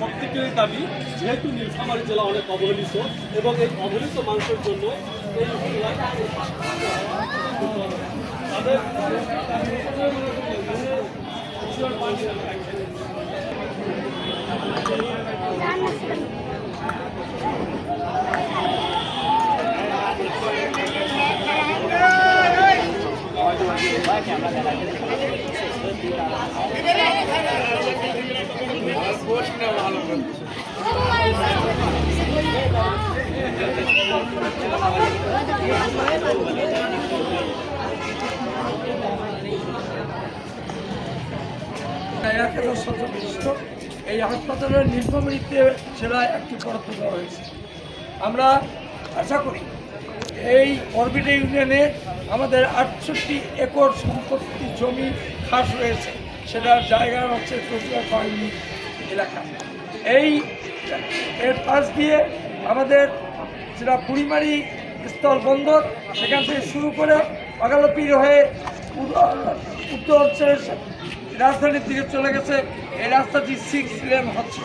প্রত্যেকেরই দাবি যেহেতু নীলফামারী জেলা অনেক অবহেলিত এবং এই অবহেলিত মানুষের জন্য তাদের এই হাসপাতালের নীলফামারীতে জেলায় একটি বরাদ্দ দেওয়া হয়েছে আমরা আশা করি এই অরবিটা ইউনিয়নে আমাদের আটষট্টি একর সম্পত্তি জমি খাস রয়েছে। সেটার জায়গা হচ্ছে চৌকিয়া কলোনি এলাকা। এই এর পাশ দিয়ে আমাদের যেটা বুড়িমারি স্থল বন্দর, সেখান থেকে শুরু করে বাগালপীর হয়ে উত্তর অঞ্চলের রাজধানীর দিকে চলে গেছে। এই রাস্তাটি সিক্স লেন হচ্ছে।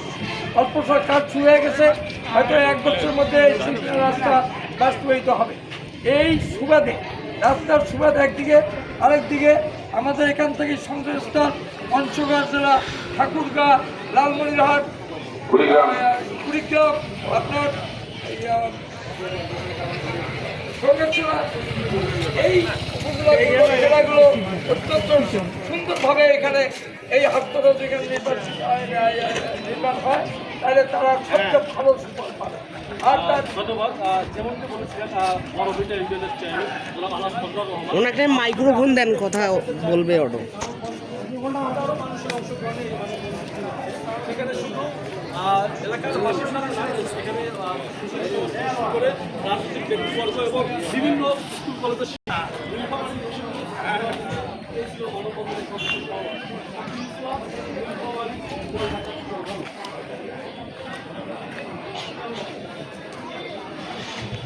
অল্প কাজ শুরু হয়ে গেছে। হয়তো এক বছরের মধ্যে এই সিক্স রাস্তা বাস্তবায়িত হবে। এই সুবাদে রাস্তার সুবাদ একদিকে আরেকদিকে আমাদের এখান থেকে সংযোগস্থল পঞ্চগড় জেলা ঠাকুরগাঁ লালমনিরহাট কুড়িগ্রাম। আপনার এই, জেলাগুলো অত্যন্ত সুন্দরভাবে এখানে এই হাসপাতাল যেখানে নির্মাণ নির্মাণ হয় তাহলে তারা সবচেয়ে ভালো ওনাকে মাইক্রোফোন দেন কথা বলবে অটো। বিভিন্ন